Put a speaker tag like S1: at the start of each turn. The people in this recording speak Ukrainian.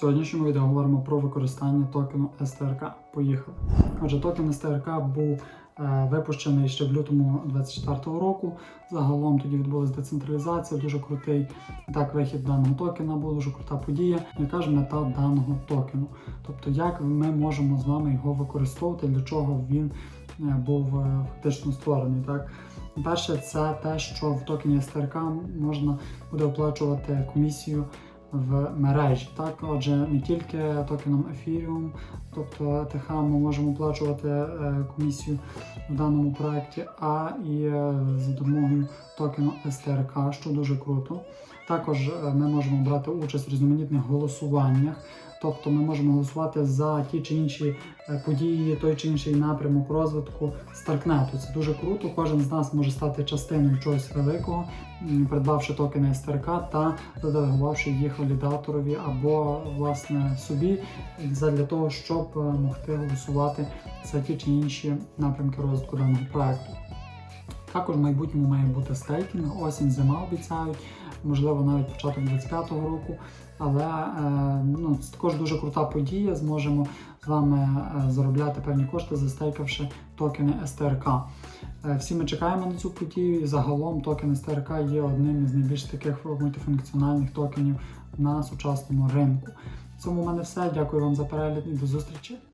S1: Сьогоднішньому відео говоримо про використання токену STRK. Поїхали. Отже, токен STRK був е, випущений ще в лютому 2024 року. Загалом тоді відбулася децентралізація, дуже крутий так вихід даного токена, була дуже крута подія, яка ж мета даного токену. Тобто, як ми можемо з вами його використовувати, для чого він е, був е, фактично створений. Так? Перше, це те, що в токені STRK можна буде оплачувати комісію в мережі. Так, отже, не тільки токеном Ethereum, тобто ETH ми можемо оплачувати е, комісію в даному проєкті, а і е, за допомогою токену STRK, що дуже круто. Також е, ми можемо брати участь в різноманітних голосуваннях. Тобто ми можемо голосувати за ті чи інші події, той чи інший напрямок розвитку Старкнету. Це дуже круто. Кожен з нас може стати частиною чогось великого, придбавши токени STRK та заделегувавши їх валідаторові або власне собі для того, щоб е, могти голосувати за ті чи інші напрямки розвитку даного проекту. Також в майбутньому має бути стейкінг, осінь, зима обіцяють, можливо, навіть початок 25-го року. Але е, ну, це також дуже крута подія. Зможемо з вами е, заробляти певні кошти, застейкавши токени STRK. Е, всі ми чекаємо на цю подію. І загалом токен СТРК є одним із найбільш таких мультифункціональних токенів на сучасному ринку. В цьому в мене все. Дякую вам за перегляд і до зустрічі.